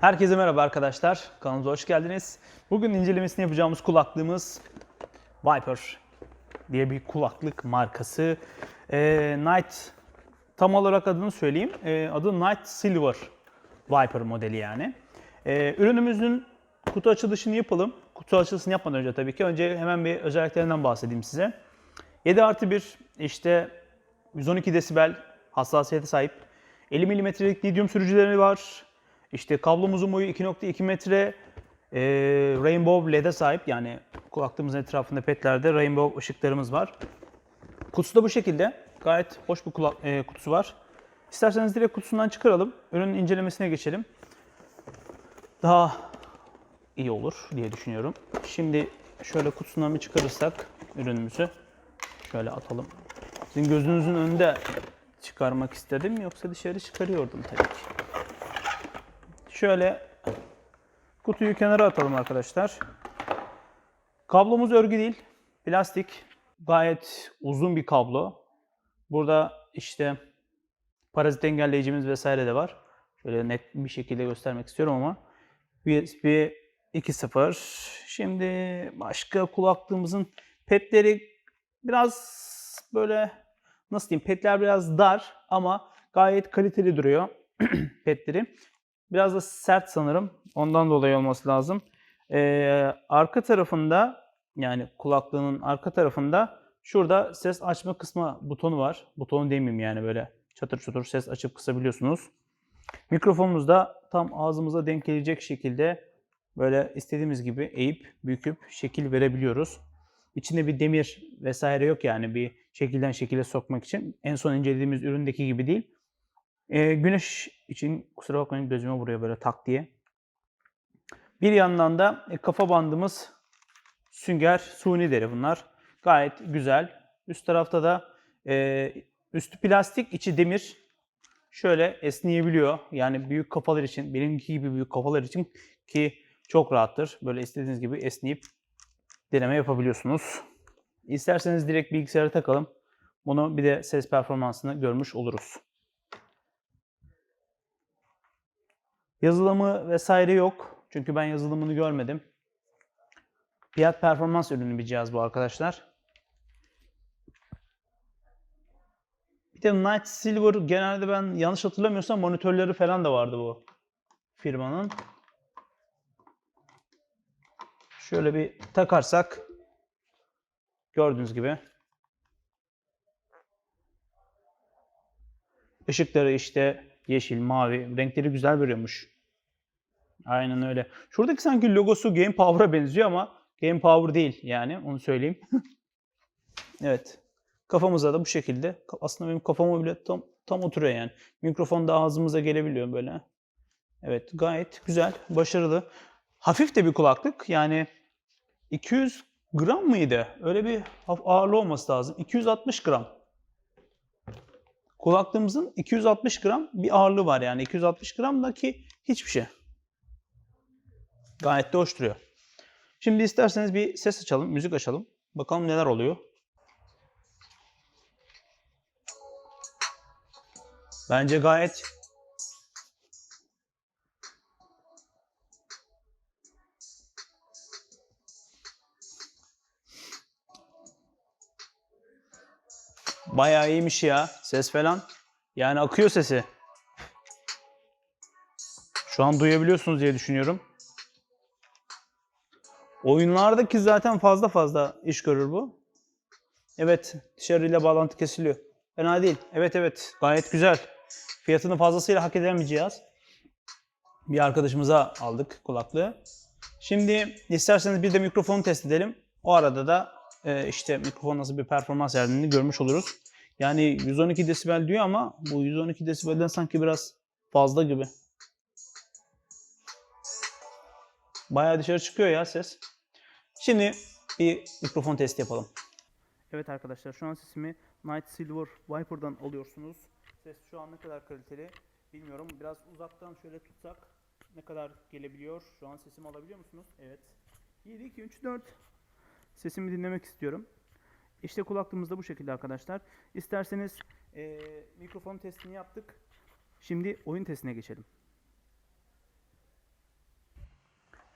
Herkese merhaba arkadaşlar. Kanalımıza hoş geldiniz. Bugün incelemesini yapacağımız kulaklığımız Viper diye bir kulaklık markası. Ee, Night tam olarak adını söyleyeyim. Ee, adı Night Silver Viper modeli yani. Ee, ürünümüzün kutu açılışını yapalım. Kutu açılışını yapmadan önce tabii ki önce hemen bir özelliklerinden bahsedeyim size. 7 artı 1 işte 112 desibel hassasiyete sahip 50 milimetrelik lityum sürücüleri var. İşte kablomuzun boyu 2.2 metre. Ee, Rainbow LED'e sahip yani kulaklığımızın etrafında petlerde Rainbow ışıklarımız var. Kutusu da bu şekilde. Gayet hoş bir kulak, e, kutusu var. İsterseniz direkt kutusundan çıkaralım. Ürünün incelemesine geçelim. Daha iyi olur diye düşünüyorum. Şimdi şöyle kutusundan bir çıkarırsak ürünümüzü şöyle atalım. Sizin gözünüzün önünde çıkarmak istedim yoksa dışarı çıkarıyordum tabii ki. Şöyle kutuyu kenara atalım arkadaşlar. Kablomuz örgü değil, plastik. Gayet uzun bir kablo. Burada işte parazit engelleyicimiz vesaire de var. Şöyle net bir şekilde göstermek istiyorum ama USB 2.0. Şimdi başka kulaklığımızın petleri biraz böyle nasıl diyeyim petler biraz dar ama gayet kaliteli duruyor petleri. Biraz da sert sanırım. Ondan dolayı olması lazım. Ee, arka tarafında yani kulaklığının arka tarafında şurada ses açma kısmı butonu var. Butonu demeyeyim yani böyle çatır çutur ses açıp kısabiliyorsunuz. Mikrofonumuz da tam ağzımıza denk gelecek şekilde böyle istediğimiz gibi eğip büküp şekil verebiliyoruz. İçinde bir demir vesaire yok yani bir şekilden şekile sokmak için. En son incelediğimiz üründeki gibi değil. Ee, güneş için kusura bakmayın gözüme vuruyor böyle tak diye. Bir yandan da e, kafa bandımız sünger suni deri bunlar. Gayet güzel. Üst tarafta da e, üstü plastik içi demir. Şöyle esneyebiliyor. Yani büyük kafalar için benimki gibi büyük kafalar için ki çok rahattır. Böyle istediğiniz gibi esneyip deneme yapabiliyorsunuz. İsterseniz direkt bilgisayara takalım. Bunu bir de ses performansını görmüş oluruz. Yazılımı vesaire yok. Çünkü ben yazılımını görmedim. Fiyat performans ürünü bir cihaz bu arkadaşlar. Bir de Night Silver genelde ben yanlış hatırlamıyorsam monitörleri falan da vardı bu firmanın. Şöyle bir takarsak gördüğünüz gibi ışıkları işte yeşil, mavi renkleri güzel veriyormuş. Aynen öyle. Şuradaki sanki logosu Game Power'a benziyor ama Game Power değil yani onu söyleyeyim. evet. Kafamıza da bu şekilde. Aslında benim kafama bile tam tam oturuyor yani. Mikrofon da ağzımıza gelebiliyor böyle. Evet gayet güzel, başarılı. Hafif de bir kulaklık. Yani 200 gram mıydı? Öyle bir ağırlığı olması lazım. 260 gram. Kulaklığımızın 260 gram bir ağırlığı var yani. 260 gramdaki hiçbir şey. Gayet de hoş duruyor. Şimdi isterseniz bir ses açalım, müzik açalım. Bakalım neler oluyor. Bence gayet Bayağı iyiymiş ya ses falan. Yani akıyor sesi. Şu an duyabiliyorsunuz diye düşünüyorum. Oyunlardaki zaten fazla fazla iş görür bu. Evet dışarıyla bağlantı kesiliyor. Fena değil. Evet evet gayet güzel. Fiyatını fazlasıyla hak eden bir cihaz. Bir arkadaşımıza aldık kulaklığı. Şimdi isterseniz bir de mikrofonu test edelim. O arada da e, işte mikrofon nasıl bir performans verdiğini görmüş oluruz. Yani 112 desibel diyor ama bu 112 desibelden sanki biraz fazla gibi. Bayağı dışarı çıkıyor ya ses. Şimdi bir mikrofon testi yapalım. Evet arkadaşlar şu an sesimi Night Silver Viper'dan alıyorsunuz. Ses şu an ne kadar kaliteli bilmiyorum. Biraz uzaktan şöyle tutsak ne kadar gelebiliyor? Şu an sesimi alabiliyor musunuz? Evet. 7, 2, 3, 4. Sesimi dinlemek istiyorum. İşte kulaklığımız da bu şekilde arkadaşlar. İsterseniz eee mikrofon testini yaptık. Şimdi oyun testine geçelim.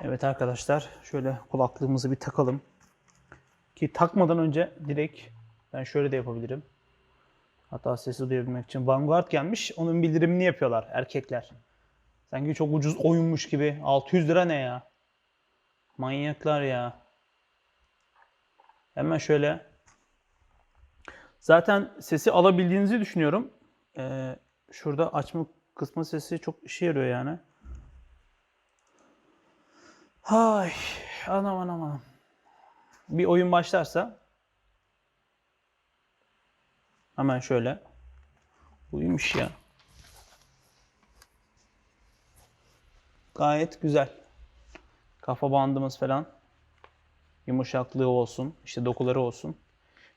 Evet arkadaşlar şöyle kulaklığımızı bir takalım. Ki takmadan önce direkt ben şöyle de yapabilirim. Hatta sesi duyabilmek için Vanguard gelmiş. Onun bildirimini yapıyorlar erkekler. Sanki çok ucuz oyunmuş gibi. 600 lira ne ya? Manyaklar ya. Hemen şöyle. Zaten sesi alabildiğinizi düşünüyorum. Ee, şurada açma kısmı sesi çok işe yarıyor yani. Hay anam anam anam. Bir oyun başlarsa hemen şöyle. Buymuş ya. Gayet güzel. Kafa bandımız falan. Yumuşaklığı olsun, işte dokuları olsun.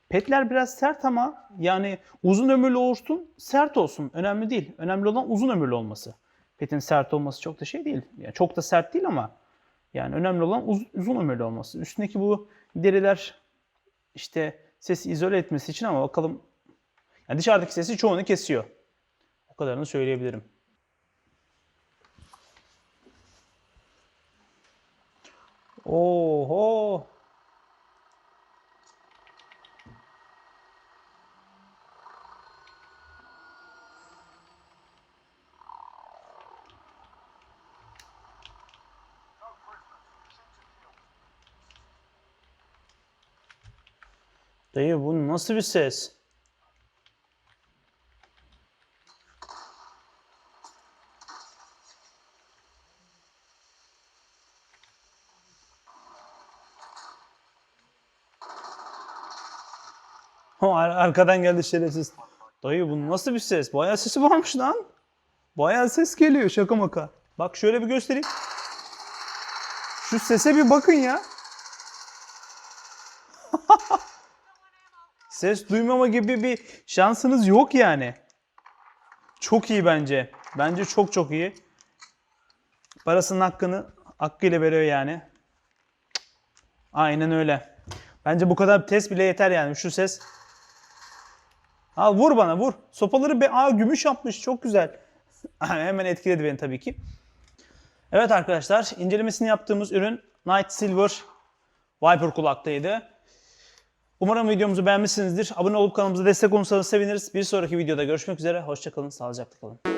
Petler biraz sert ama yani uzun ömürlü olsun, sert olsun. Önemli değil. Önemli olan uzun ömürlü olması. Petin sert olması çok da şey değil. Yani çok da sert değil ama yani önemli olan uz- uzun ömürlü olması. Üstündeki bu deriler işte sesi izole etmesi için ama bakalım yani dışarıdaki sesi çoğunu kesiyor. O kadarını söyleyebilirim. Oho! Dayı bu nasıl bir ses? Ar- arkadan geldi şerefsiz. Dayı bu nasıl bir ses? Bayağı sesi varmış lan. Bayağı ses geliyor şaka maka. Bak şöyle bir göstereyim. Şu sese bir bakın ya. Ses duymama gibi bir şansınız yok yani. Çok iyi bence. Bence çok çok iyi. Parasının hakkını hakkıyla veriyor yani. Aynen öyle. Bence bu kadar test bile yeter yani. Şu ses. Al vur bana vur. Sopaları be Aa, gümüş yapmış. Çok güzel. Hemen etkiledi beni tabii ki. Evet arkadaşlar incelemesini yaptığımız ürün Night Silver Viper kulaktaydı. Umarım videomuzu beğenmişsinizdir. Abone olup kanalımıza destek olursanız seviniriz. Bir sonraki videoda görüşmek üzere. Hoşçakalın, sağlıcakla kalın.